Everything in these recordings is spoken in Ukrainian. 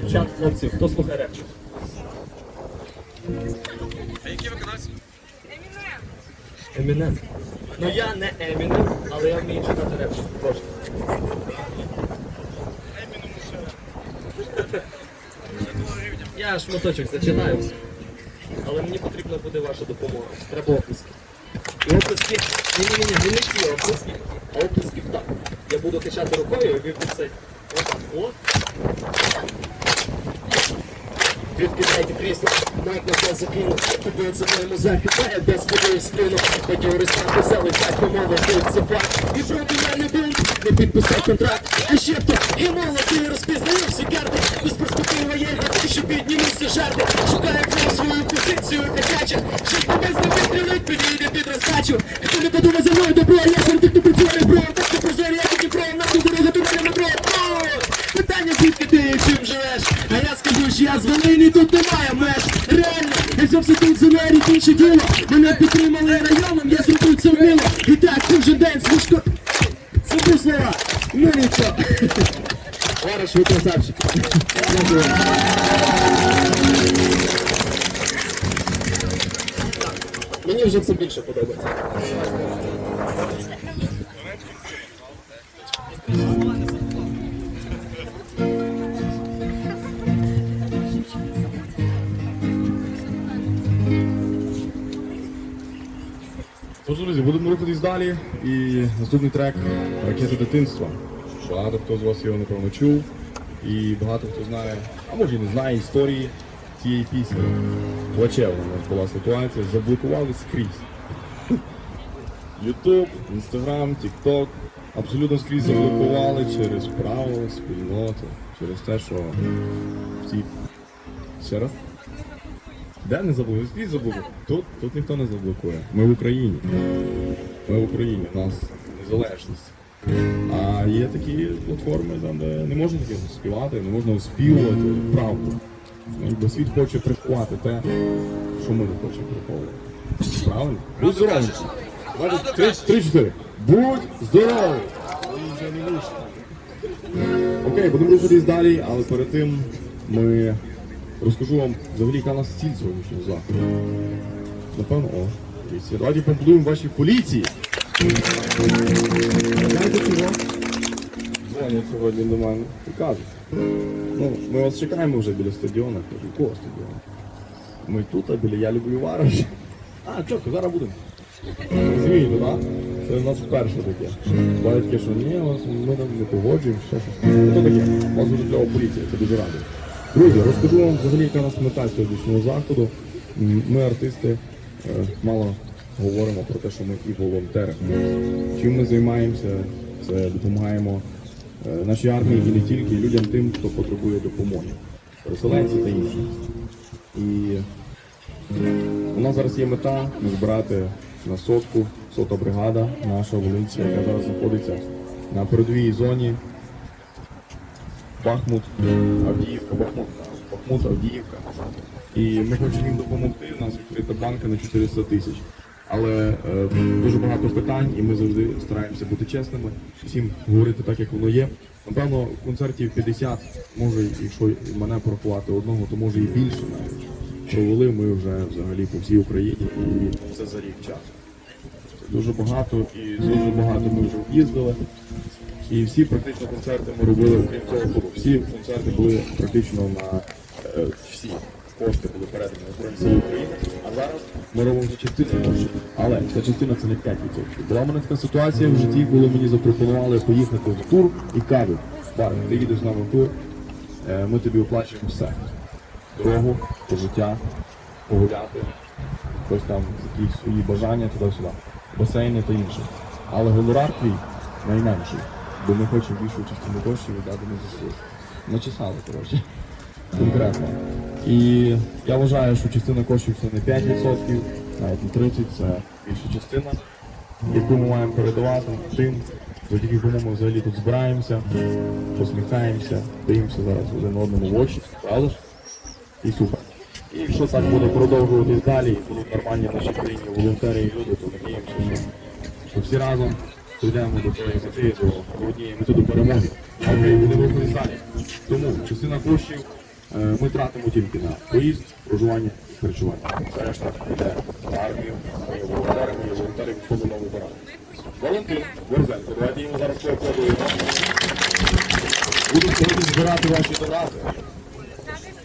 Дівчат, хлопці, хто слухає реп? А які виконавці? Емінем. Ну я не Емінем, але я вмію читати реп. Тож. Я шматочок зачитаю все. Але мені потрібна буде ваша допомога. Треба оплески. І оплески. Ні, ні, ні, не ці оплески, а оплески так. Я буду качати рукою, і ви будете отак. О. Відкидайте крісло, майк на це закинув. Тобі це моєму захитає, без сподою спину. Бадьори стати веселий, батько мови, тут це факт І проти мене бунт, не підписав контракт. А ще хто, і молодий розпізнаю всі карти. Без перспективи є що піднімуться жарти. Шукає кров свою позицію качача Що тебе з не вистрілить, підійде під розкачу Хто не подумає що Волині, тут немає меж. Реально, я взявся тут мері, інше діло. Мене підтримали районом, я зроблю це вміло. І так, кожен день слушко. Забув слова. Ну нічого. Лариш, ви. Дякую. Мені вже це більше подобається. Тож, друзі, будемо рухатись далі. І наступний трек Ракети дитинства. Багато хто з вас його напевно чув. І багато хто знає, а може і не знає історії цієї пісні. Плачевна у нас була ситуація, заблокували скрізь. Ютуб, Інстаграм, Тікток. Абсолютно скрізь заблокували через правила спільноти, через те, що всі. Ще раз? Де не заблокує? Скрізь заблокує. Тут, тут ніхто не заблокує. Ми в Україні. Ми в Україні, у нас незалежність. А є такі платформи, там, де не можна таке співати, не можна оспівувати правду. Ну, Бо світ хоче приховати те, що ми не хочемо приховувати. Правильно? Будь здоровий. Три- Три-чотири. Будь здоровий! Окей, будемо рухатись далі, але перед тим ми розкажу вам взагалі, яка нас ціль сьогоднішнього заходу. Напевно, о, поліція. Давайте поаплодуємо вашій поліції. Дзвонять сьогодні до мене і кажуть. Ну, ми вас чекаємо вже біля стадіону. Кажу, якого стадіону? Ми тут, а біля я люблю вараж. А, чітко, зараз будемо. Розумієте, так? Це в нас вперше таке. Буває таке, що ні, ми там не погоджуємо, ще щось. Ну, то таке. У вас дуже кльова поліція, це дуже радий. Друзі, розкажу вам взагалі, яка у нас мета сьогоднішнього заходу. Ми, артисти, е, мало говоримо про те, що ми і волонтери. Чим ми займаємося, це допомагаємо е, нашій армії і не тільки, людям тим, хто потребує допомоги. Переселенці та інші. І у нас зараз є мета збирати на сотку, сота бригада, наша Волинця, яка зараз знаходиться на передовій зоні. Бахмут, Авдіївка, Бахмут, Бахмут, Авдіївка. І ми хочемо їм допомогти. У нас відкрита банка на 400 тисяч. Але е, дуже багато питань, і ми завжди стараємося бути чесними, всім говорити так, як воно є. Напевно, концертів 50, може, якщо мене порахувати одного, то може і більше навіть. Провели ми вже взагалі по всій Україні, і це за рік часу. Дуже багато, і дуже багато ми вже їздили. І всі практично концерти ми робили, окрім туру. Всі концерти були практично на е, всі кошти були передані Збройні Сили України. А зараз ми робимо вже частину коштів. Але ця частина це не 5%. Була мене така ситуація в житті, коли мені запропонували поїхати в тур і кажуть, Барик, ти їдеш з нами в тур, е, ми тобі оплачуємо все. Дорогу, пожиття, погуляти, щось там, якісь свої бажання туди-сюди, басейни та інше. Але гонорар твій найменший, бо ми хочемо більшу частину коштів віддати на ЗСУ. Начесали, коротше. Конкретно. І я вважаю, що частина коштів це не 5%, навіть не 30%, це більша частина, яку ми маємо передавати тим, завдяки кому ми взагалі тут збираємося, посміхаємося, дивимося зараз один одному в очі, правда ж? І супер. І якщо так буде продовжуватись далі, і будуть нормальні в нашій країні волонтери і люди, то надіємося, що всі разом прийдемо до тої мети, до, однієї мети до перемоги. Окей, будемо рухатись далі. Тому частина коштів е, ми тратимо тільки на поїзд, проживання і харчування. Все решта йде на армію, ми є волонтерами, є волонтери від входу новий. Валентин Борзенко, давайте йому зараз поаплодуємо. Будемо сьогодні збирати ваші донати.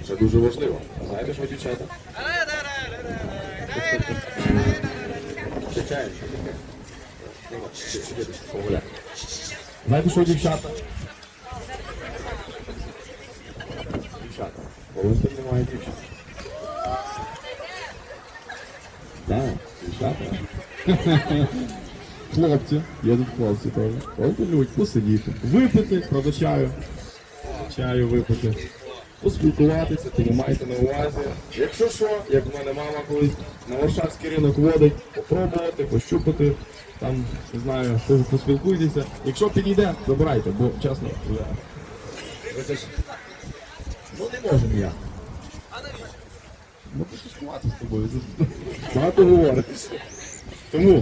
Це дуже важливо. Знаєте що, дівчата? Чекаємо. Знаєте що, дівчата? Дівчата. Немає дівчат. Хлопці, є тут хлопці теж. От любить посидіти, випити, правда чаю. Чаю випити. Поспілкуватися, тому майте на увазі. Якщо що, як в мене мама колись на Варшавський ринок водить, попробувати, пощупати, там, не знаю, поспілкуйтеся. Якщо підійде, забирайте, бо чесно, ви це ж- Ну не можу ніяк. Ну, пошишкувати з тобою. Багато говориш. Тому